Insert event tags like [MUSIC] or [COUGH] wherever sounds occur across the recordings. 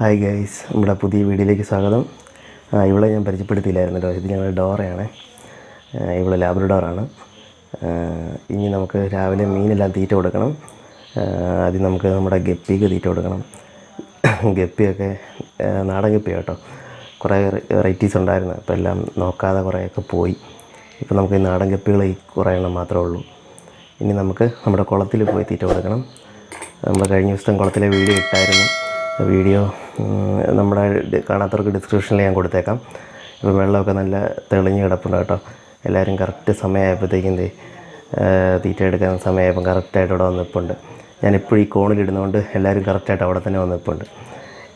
Hi guys നമ്മുടെ പുതിയ വീഡിയോയിലേക്ക് സ്വാഗതം. ഇവളെ ഞാൻ കേട്ടോ. ഇത് ഞങ്ങളുടെ ഡോറയാണ്. ഇവൾ ലാബ്രഡോറാണ്. ഇനി നമുക്ക് രാവിലെ മീനെല്ലാം തീറ്റ കൊടുക്കണം. ആദ്യം നമുക്ക് നമ്മുടെ ഗപ്പിക്ക് തീറ്റ കൊടുക്കണം. ഗപ്പിയൊക്കെ നാടൻ ഗപ്പി കേട്ടോ. കുറേ വെറൈറ്റീസ് ഉണ്ടായിരുന്നു. അപ്പോൾ എല്ലാം നോക്കാതെ കുറേയൊക്കെ പോയി. ഇപ്പോൾ നമുക്ക് ഈ നാടൻ ഗപ്പികൾ ഈ കുറേ എണ്ണം മാത്രമേ ഉള്ളൂ. ഇനി നമുക്ക് നമ്മുടെ കുളത്തിൽ പോയി തീറ്റ കൊടുക്കണം. നമ്മൾ കഴിഞ്ഞ ദിവസം കുളത്തിലെ വീഡിയോ ഇട്ടായിരുന്നു. വീഡിയോ നമ്മുടെ കാണാത്തവർക്ക് ഡിസ്ക്രിപ്ഷനിൽ ഞാൻ കൊടുത്തേക്കാം. ഇപ്പോൾ വെള്ളമൊക്കെ നല്ല തെളിഞ്ഞ് കിടപ്പുണ്ട് കേട്ടോ. എല്ലാവരും കറക്റ്റ് സമയമായപ്പോഴത്തേക്കും ദേ, തീറ്റ എടുക്കാൻ സമയമായപ്പം കറക്റ്റായിട്ട് അവിടെ വന്ന് നിൽപ്പുണ്ട് ഞാൻ എപ്പോഴും ഈ കോണിലിടുന്നതുകൊണ്ട് എല്ലാവരും കറക്റ്റായിട്ട് അവിടെ തന്നെ വന്ന് നിൽപ്പുണ്ട്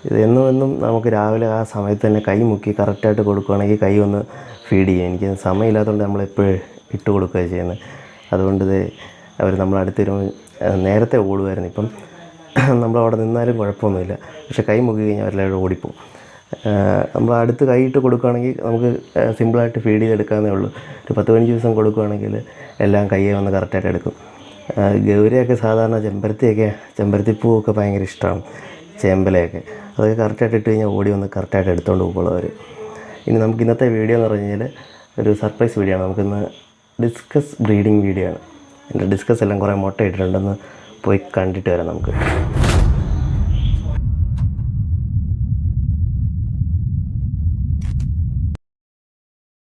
ഇത് എന്നും എന്നും നമുക്ക് രാവിലെ ആ സമയത്ത് തന്നെ കൈ മുക്കി കറക്റ്റായിട്ട് കൊടുക്കുകയാണെങ്കിൽ കൈ ഒന്ന് ഫീഡ് ചെയ്യും. എനിക്ക് സമയമില്ലാത്തതുകൊണ്ട് നമ്മളെപ്പോഴും ഇട്ട് കൊടുക്കുകയാണ് ചെയ്യുന്നത്. അതുകൊണ്ട് ഇത് അവർ നമ്മളടുത്ത് വരുമ്പോൾ ആ, നേരത്തെ ഓടുമായിരുന്നു ഇപ്പം [CLEARS THROAT] നമ്മൾ അവിടെ നിന്നാലും കുഴപ്പമൊന്നുമില്ല. പക്ഷെ കൈ മുക്കി കഴിഞ്ഞാൽ അവരെല്ലാവരും ഓടിപ്പോവും. നമ്മൾ അടുത്ത് കൈയിട്ട് കൊടുക്കുകയാണെങ്കിൽ നമുക്ക് സിമ്പിളായിട്ട് ഫീഡ് ചെയ്തെടുക്കാവുന്നേ ഉള്ളൂ. ഒരു പത്ത് പതിനഞ്ച് ദിവസം കൊടുക്കുകയാണെങ്കിൽ എല്ലാം കയ്യെ വന്ന് കറക്റ്റായിട്ട് എടുക്കും. ഗൗരിയൊക്കെ സാധാരണ ചെമ്പരത്തിയൊക്കെ ചെമ്പരത്തിപ്പൂവൊക്കെ ഭയങ്കര ഇഷ്ടമാണ്. ചേമ്പലയൊക്കെ. അതൊക്കെ കറക്റ്റായിട്ട് ഇട്ട് കഴിഞ്ഞാൽ ഓടി വന്ന് കറക്റ്റായിട്ട് എടുത്തുകൊണ്ട് പോകുള്ളവർ ഇനി നമുക്ക് ഇന്നത്തെ വീഡിയോ എന്ന് പറഞ്ഞു കഴിഞ്ഞാൽ ഒരു സർപ്രൈസ് വീഡിയോ ആണ്. നമുക്കിന്ന് ഡിസ്കസ് ബ്രീഡിങ് വീഡിയോ ആണ്. എന്റെ ഡിസ്കസ് എല്ലാം കുറേ മുട്ട ഇട്ടിട്ടുണ്ടെന്ന് പോയി കണ്ടിട്ട് വരാം നമുക്ക്.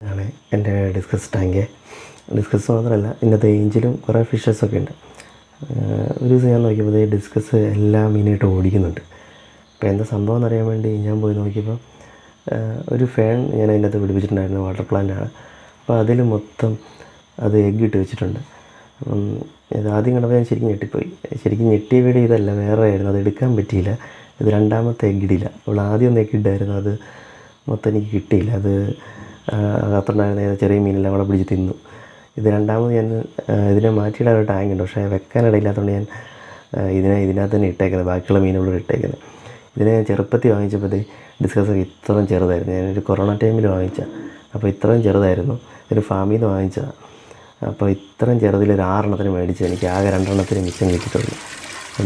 ആണ് എന്റെ ഡിസ്കസ് ടാങ്ക്. ഡിസ്കസ് മാത്രമല്ല ഇന്നത്തെ ഏഞ്ചിലും കുറേ ഫിഷസൊക്കെ ഉണ്ട്. ഒരു ദിവസം ഞാൻ നോക്കിയപ്പോൾ ഡിസ്കസ് എല്ലാം മീനായിട്ട് ഓടിക്കുന്നുണ്ട്. അപ്പോൾ എന്താ സംഭവം എന്നറിയാൻ വേണ്ടി ഞാൻ പോയി നോക്കിയപ്പോൾ ഒരു ഫാൻ ഞാൻ അതിന്റെ അകത്ത് പിടിപ്പിച്ചിട്ടുണ്ടായിരുന്നു വാട്ടർ പ്ലാന്റാണ്. അപ്പോൾ അതിൽ മൊത്തം അത് എഗ്ഗ് ഇട്ട് വെച്ചിട്ടുണ്ട്. ഇത് ആദ്യം കണ്ടപ്പോൾ ഞാൻ ശരിക്കും ഞെട്ടിപ്പോയി. ശരിക്കും ഞെട്ടിയ വീട് ഇതല്ല വേറെ ആയിരുന്നു. അത് എടുക്കാൻ പറ്റിയില്ല. ഇത് രണ്ടാമത്തെ എഗ്ഗിടില്ല അവൾ ആദ്യം ഒന്ന് ഇട്ടായിരുന്നു അത് മൊത്തം എനിക്ക് കിട്ടിയില്ല. അത് അകത്തുണ്ടായിരുന്ന ചെറിയ മീനെല്ലാം കൂടെ പിടിച്ച് തിന്നു. ഇത് രണ്ടാമത് ഞാൻ ഇതിനെ മാറ്റിയിടാൻ ഒരു ടാങ്ക് ഉണ്ട്. പക്ഷേ വെക്കാനിടയില്ലാത്തതുകൊണ്ട് ഞാൻ ഇതിനെ ഇതിനകത്ത് തന്നെ ഇട്ടേക്കുന്നത്. ബാക്കിയുള്ള മീനുകളോട് ഇട്ടേക്കുന്നത്. ഇതിനെ ഞാൻ ചെറുപ്പത്തിൽ വാങ്ങിച്ചപ്പോഴത്തേ ഡിസ്കസ് ഒക്കെ ഇത്രയും ചെറുതായിരുന്നു. ഞാനൊരു കൊറോണ ടൈമിൽ വാങ്ങിച്ച. അപ്പോൾ ഇത്രയും ചെറുതായിരുന്നു. ഒരു ഫാമിൽ നിന്ന് വാങ്ങിച്ചതാണ് അപ്പോൾ ഇത്രയും ചെറുതിൽ ഒരു ആറെണ്ണത്തിന് മേടിച്ച് എനിക്ക് ആകെ രണ്ടെണ്ണത്തിന് മിച്ചം കിട്ടിയിട്ടുള്ളൂ.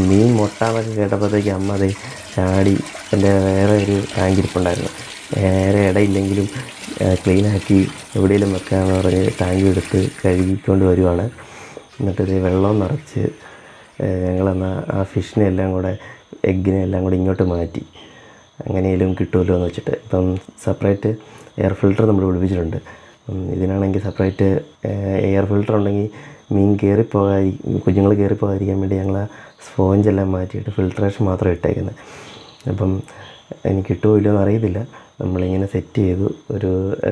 മീൻ മുട്ട എന്നൊക്കെ കേട്ടപ്പോഴത്തേക്ക് അമ്മ അത് ചാടി എന്റെ വേറെ ഒരു ടാങ്കിരിപ്പുണ്ടായിരുന്നു നേരെ ഇടയില്ലെങ്കിലും ക്ലീനാക്കി എവിടെയെങ്കിലും വെക്കാമെന്ന് പറഞ്ഞ് ടാങ്കി എടുത്ത് കഴുകിക്കൊണ്ട് വരുവാണ്. എന്നിട്ട് ഇത് വെള്ളം നിറച്ച് ഞങ്ങളെന്നാൽ ആ ഫിഷിനെ എല്ലാം കൂടെ എഗ്ഗിനെ എല്ലാം കൂടെ ഇങ്ങോട്ട് മാറ്റി. അങ്ങനെയെങ്കിലും കിട്ടുമല്ലോ എന്ന് വെച്ചിട്ട്. ഇപ്പം സെപ്പറേറ്റ് എയർ ഫിൽട്ടർ നമ്മൾ പിടിപ്പിച്ചിട്ടുണ്ട്. ഇതിനാണെങ്കിൽ സെപ്പറേറ്റ് എയർ ഫിൽട്ടർ ഉണ്ടെങ്കിൽ മീൻ കയറിപ്പോകാതി കുഞ്ഞുങ്ങൾ കയറിപ്പോകാതിരിക്കാൻ വേണ്ടി ഞങ്ങൾ ആ സ്പോഞ്ച് എല്ലാം മാറ്റിയിട്ട് ഫിൽട്രേഷൻ മാത്രം ഇട്ടേക്കുന്നത് അപ്പം എനിക്ക് കിട്ടുമോ ഇല്ലയോ എന്ന് അറിയത്തില്ല. നമ്മളിങ്ങനെ സെറ്റ് ചെയ്തു. ഒരു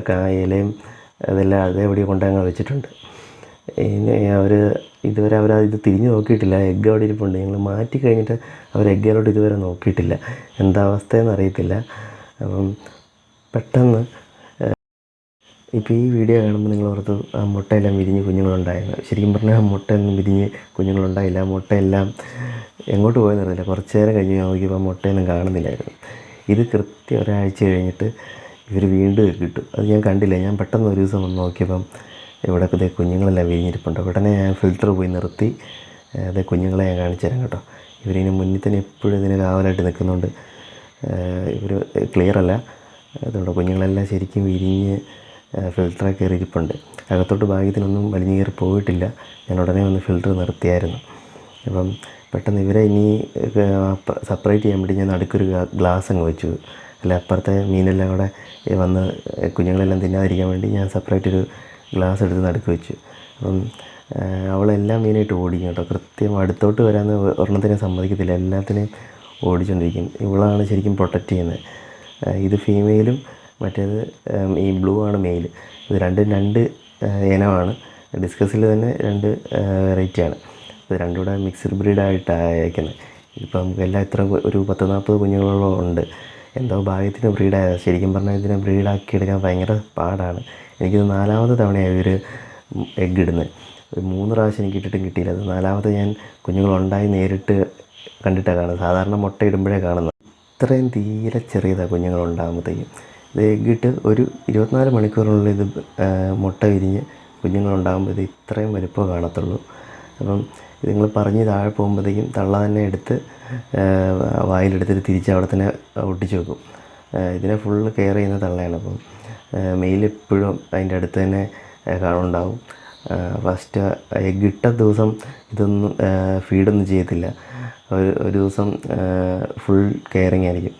കാ ഇലയും അതെല്ലാം അതേപടി കൊണ്ടങ്ങ് വെച്ചിട്ടുണ്ട്. ഇനി അവർ ഇതുവരെ അവർ ഇത് തിരിഞ്ഞു നോക്കിയിട്ടില്ല. എഗ്ഗ് അവിടെ ഇരിപ്പുണ്ട്. ഞങ്ങൾ മാറ്റി കഴിഞ്ഞിട്ട് അവർ എഗ്ഗിലോട്ട് ഇതുവരെ നോക്കിയിട്ടില്ല. എന്താ അവസ്ഥയെന്ന് അറിയത്തില്ല. അപ്പം പെട്ടെന്ന് ഇപ്പോൾ ഈ വീഡിയോ കാണുമ്പോൾ നിങ്ങൾ ഓർത്ത് ആ മുട്ടയെല്ലാം വിരിഞ്ഞ് കുഞ്ഞുങ്ങളുണ്ടായിരുന്നു. ശരിക്കും പറഞ്ഞാൽ ആ മുട്ടയൊന്നും വിരിഞ്ഞ് കുഞ്ഞുങ്ങളുണ്ടായില്ല. ആ മുട്ടയെല്ലാം എങ്ങോട്ട് പോയെന്ന് അറിയില്ല. കുറച്ച് നേരം കഴിഞ്ഞ് നോക്കിയപ്പോൾ ആ മുട്ടയൊന്നും കാണുന്നില്ലായിരുന്നു. ഇത് കൃത്യം ഒരാഴ്ച കഴിഞ്ഞിട്ട് ഇവർ വീണ്ടും കിട്ടും അത് ഞാൻ കണ്ടില്ല. ഞാൻ പെട്ടെന്ന് ഒരു ദിവസം വന്ന് നോക്കിയപ്പം ഇവിടെ ഇതേ കുഞ്ഞുങ്ങളെല്ലാം വിരിഞ്ഞിരിപ്പുണ്ട്. ഉടനെ ഞാൻ ഫിൽറ്റർ പോയി നിർത്തി. അതേ കുഞ്ഞുങ്ങളെ ഞാൻ കാണിച്ചു തരാം കേട്ടോ. ഇവരിന് മുന്നിൽ തന്നെ എപ്പോഴും ഇതിന് കാവലായിട്ട് നിൽക്കുന്നുണ്ട്. ഇവർ ക്ലിയർ അല്ല. അതുകൊണ്ട് കുഞ്ഞുങ്ങളെല്ലാം ശരിക്കും വിരിഞ്ഞ് ഫിൽറ്ററൊക്കെ കയറി ഇരിപ്പുണ്ട് അകത്തോട്ട് ഭാഗ്യത്തിനൊന്നും വലിഞ്ഞു കയറി പോയിട്ടില്ല. ഞാൻ ഉടനെ ഒന്ന് ഫിൽറ്റർ നിർത്തിയായിരുന്നു. അപ്പം പെട്ടെന്ന് ഇവരെ ഇനി സെപ്പറേറ്റ് ചെയ്യാൻ വേണ്ടി ഞാൻ നടുക്കൊരു ഗ്ലാസ് അങ്ങ് വെച്ചു. അല്ല അപ്പുറത്തെ മീനെല്ലാം കൂടെ വന്ന് കുഞ്ഞുങ്ങളെല്ലാം തിന്നാതിരിക്കാൻ വേണ്ടി ഞാൻ സെപ്പറേറ്റ് ഒരു ഗ്ലാസ് എടുത്ത് നടുക്ക് വെച്ചു. അപ്പം അവളെല്ലാം മീനായിട്ട് ഓടിക്കും കേട്ടോ. കൃത്യം അടുത്തോട്ട് വരാമെന്ന് ഒരെണ്ണത്തിനെ സമ്മതിക്കത്തില്ല. എല്ലാത്തിനെയും ഓടിച്ചുകൊണ്ടിരിക്കും ഇവളാണ് ശരിക്കും പ്രൊട്ടക്റ്റ് ചെയ്യുന്നത്. ഇത് ഫീമെയിലും മറ്റേത് ഈ ബ്ലൂ ആണ് മെയിൽ. ഇത് രണ്ടും രണ്ട് ഇനമാണ്. ഡിസ്കസിൽ തന്നെ രണ്ട് വെറൈറ്റിയാണ് ഇത് രണ്ടും കൂടെ മിക്സ്ഡ് ബ്രീഡായിട്ടാണ് അയക്കുന്നത് ഇപ്പം നമുക്കെല്ലാം ഇത്ര ഒരു പത്ത് നാൽപ്പത് കുഞ്ഞുങ്ങളോളം ഉണ്ട്. എന്തോ ഭാഗ്യത്തിന് ബ്രീഡായത് ശരിക്കും പറഞ്ഞാൽ ഇതിനെ ബ്രീഡാക്കി എടുക്കാൻ ഭയങ്കര പാടാണ്. എനിക്കിത് നാലാമത്തെ തവണയായി ഒരു എഗ് ഇടുന്നത് ഒരു മൂന്ന് പ്രാവശ്യം എനിക്ക് ഇട്ടിട്ടും കിട്ടിയില്ല. അത് നാലാമത്തെ ഞാൻ കുഞ്ഞുങ്ങളുണ്ടായി നേരിട്ട് കണ്ടിട്ടാണ് കാണുന്നത്. സാധാരണ മുട്ട ഇടുമ്പോഴേ കാണുന്നത്. ഇത്രയും തീരെ ചെറിയതാണ് കുഞ്ഞുങ്ങൾ ഉണ്ടാകുമ്പോഴത്തേക്കും എഗ്ഗിട്ട് ഒരു ഇരുപത്തിനാല് മണിക്കൂറിനുള്ളിൽ ഇത് മുട്ട വിരിഞ്ഞ് കുഞ്ഞുങ്ങളുണ്ടാകുമ്പോൾ ഇത് ഇത്രയും വലുപ്പം കാണത്തുള്ളൂ. അപ്പം നിങ്ങൾ പറഞ്ഞ് താഴെ പോകുമ്പോഴത്തേക്കും തള്ള തന്നെ എടുത്ത് വായിലെടുത്തിട്ട് തിരിച്ച് അവിടെ തന്നെ ഒട്ടിച്ച് വെക്കും. ഇതിനെ ഫുള്ള് കെയർ ചെയ്യുന്ന തള്ളയാണ്. അപ്പം മെയിൽ എപ്പോഴും അതിന്റെ അടുത്ത് തന്നെ കാണുണ്ടാവും ഫസ്റ്റ് എഗ് ഇട്ട ദിവസം ഇതൊന്നും ഫീഡൊന്നും ചെയ്യത്തില്ല. ഒരു ഒരു ദിവസം ഫുൾ കെയറിങ് ആയിരിക്കും.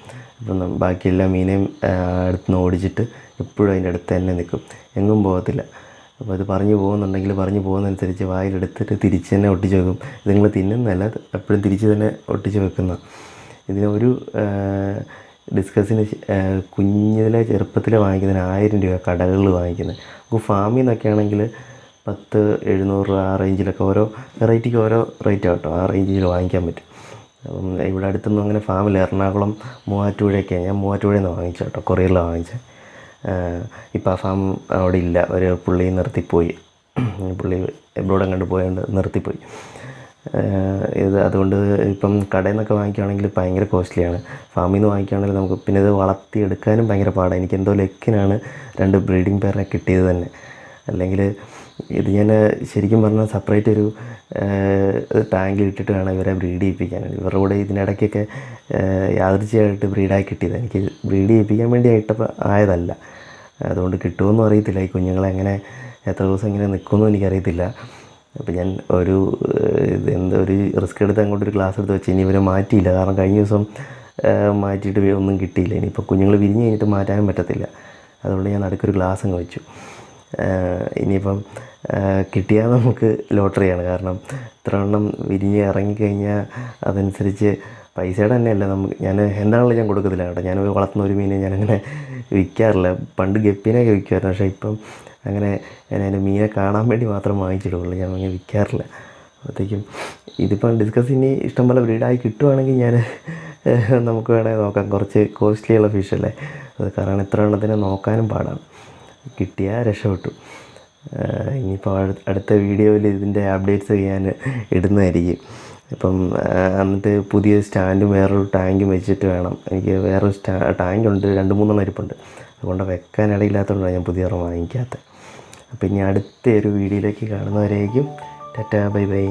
ബാക്കി മീനെയും അടുത്ത് നിന്ന് ഓടിച്ചിട്ട് എപ്പോഴും അതിന്റെ അടുത്ത് തന്നെ നിൽക്കും എങ്ങും പോകത്തില്ല. അപ്പോൾ അത് പറഞ്ഞു പോകുന്നുണ്ടെങ്കിൽ പറഞ്ഞു പോകുന്നതനുസരിച്ച് വായിലെടുത്തിട്ട് തിരിച്ച് തന്നെ ഒട്ടിച്ച് വെക്കും. ഇത് നിങ്ങൾ തിന്നുന്നതല്ല എപ്പോഴും തിരിച്ച് തന്നെ ഒട്ടിച്ച് വെക്കുന്ന. ഇതിനൊരു ഡിസ്കസിന് കുഞ്ഞിലെ ചെറുപ്പത്തിൽ വാങ്ങിക്കുന്നതിന് ആയിരം രൂപ കടകളിൽ വാങ്ങിക്കുന്നത് നമുക്ക് ഫാമിൽ നിന്നൊക്കെ ആണെങ്കിൽ പത്ത് എഴുന്നൂറ് ആ റേഞ്ചിലൊക്കെ ഓരോ വെറൈറ്റിക്ക് ഓരോ റേറ്റ് ആട്ടോ ആ റേഞ്ചിൽ വാങ്ങിക്കാൻ പറ്റും. അപ്പം ഇവിടെ അടുത്തൊന്നും അങ്ങനെ ഫാമില്ല എറണാകുളം മൂവാറ്റുപുഴയൊക്കെ. ഞാൻ മൂവാറ്റുപുഴയിൽ നിന്ന് വാങ്ങിച്ചു കേട്ടോ. കൊറിയറിലാണ് വാങ്ങിച്ചത്. ഇപ്പോൾ ആ ഫാം അവിടെ ഇല്ല. ഒരു പുള്ളി നിർത്തിപ്പോയി. പുള്ളി എബ്രോഡ് അങ്ങോട്ട് പോയതുകൊണ്ട് നിർത്തിപ്പോയി. ഇത് അതുകൊണ്ട് ഇപ്പം കടയിൽ നിന്നൊക്കെ വാങ്ങിക്കുകയാണെങ്കിൽ ഭയങ്കര കോസ്റ്റ്ലിയാണ്. ഫാമിൽ നിന്ന് വാങ്ങിക്കുകയാണെങ്കിൽ നമുക്ക് പിന്നെ ഇത് വളർത്തിയെടുക്കാനും ഭയങ്കര പാടാണ് എനിക്ക് എന്തോ ലെക്കിനാണ് രണ്ട് ബ്രീഡിംഗ് പേരിനെ കിട്ടിയത് തന്നെ. അല്ലെങ്കിൽ ഇത് ഞാൻ ശരിക്കും പറഞ്ഞാൽ സെപ്പറേറ്റ് ഒരു ടാങ്കിൽ ഇട്ടിട്ട് വേണം ഇവരെ ബ്രീഡ് ചെയ്യിപ്പിക്കാൻ. ഇവരുടെ കൂടെ ഇതിനിടയ്ക്കൊക്കെ യാദൃച്ഛികമായിട്ട് ബ്രീഡായി കിട്ടിയത്. എനിക്ക് ബ്രീഡ് ചെയ്യിപ്പിക്കാൻ വേണ്ടി ആയിട്ടപ്പോൾ ആയതല്ല. അതുകൊണ്ട് കിട്ടുമെന്നും അറിയത്തില്ല. ഈ കുഞ്ഞുങ്ങളെ എങ്ങനെ എത്ര ദിവസം ഇങ്ങനെ നിൽക്കുമെന്നും എനിക്കറിയത്തില്ല. അപ്പോൾ ഞാൻ ഒരു എന്തോ ഒരു റിസ്ക് എടുത്ത് അങ്ങോട്ട് ഒരു ക്ലാസ് എടുത്ത് വെച്ച് ഇനി ഇവരെ മാറ്റിയില്ല. കാരണം കഴിഞ്ഞ ദിവസം മാറ്റിയിട്ട് ഒന്നും കിട്ടിയില്ല. ഇനിയിപ്പോൾ കുഞ്ഞുങ്ങൾ വിരിഞ്ഞ് കഴിഞ്ഞിട്ട് മാറ്റാനും പറ്റത്തില്ല. അതുകൊണ്ട് ഞാൻ നടുക്കൊരു ഗ്ലാസ് അങ്ങ് വെച്ചു. ഇനിയിപ്പം കിട്ടിയാൽ നമുക്ക് ലോട്ടറിയാണ്. കാരണം ഇത്ര എണ്ണം വിരിഞ്ഞ് ഇറങ്ങിക്കഴിഞ്ഞാൽ അതനുസരിച്ച് പൈസയുടെ തന്നെയല്ല നമുക്ക് ഞാൻ എന്താണല്ലോ ഞാൻ കൊടുക്കത്തില്ല കേട്ടോ. ഞാൻ വളർത്തുന്ന ഒരു മീനെ ഞാനങ്ങനെ വിൽക്കാറില്ല. പണ്ട് ഗപ്പിനെയൊക്കെ വിൽക്കുമായിരുന്നു പക്ഷേ ഇപ്പം അങ്ങനെ ഞാൻ അതിന്റെ മീനെ കാണാൻ വേണ്ടി മാത്രം വാങ്ങിച്ചിടുള്ളൂ ഞാൻ അങ്ങനെ വിൽക്കാറില്ല. അപ്പോഴത്തേക്കും ഇതിപ്പം ഡിസ്കസ് ഇനി ഇഷ്ടംപോലെ ബ്രീഡായി കിട്ടുവാണെങ്കിൽ ഞാൻ നമുക്ക് വേണമെങ്കിൽ നോക്കാം. കുറച്ച് കോസ്റ്റ്ലി ഉള്ള ഫിഷല്ലേ അത് കാരണം ഇത്ര എണ്ണത്തിനെ നോക്കാനും പാടാണ്. കിട്ടിയാൽ രക്ഷപ്പെട്ടു. ഇനിയിപ്പോൾ അടുത്ത വീഡിയോയിൽ ഇതിന്റെ അപ്ഡേറ്റ്സ് ചെയ്യാൻ ഇടുന്നതായിരിക്കും. ഇപ്പം എന്നിട്ട് പുതിയ സ്റ്റാൻഡും വേറൊരു ടാങ്കും വെച്ചിട്ട് വേണം. എനിക്ക് വേറൊരു സ്റ്റാ ടാങ്കുണ്ട് രണ്ട് മൂന്നെണ്ണം ഇരിപ്പുണ്ട് അതുകൊണ്ട് വെക്കാൻ ഇടയില്ലാത്തതുകൊണ്ടാണ് ഞാൻ പുതിയ ഒരെണ്ണം വാങ്ങിക്കാത്തത്. അപ്പം ഇനി അടുത്ത ഒരു വീഡിയോയിലേക്ക് കാണുന്നവരേക്കും ടാറ്റാ ബൈ ബൈ.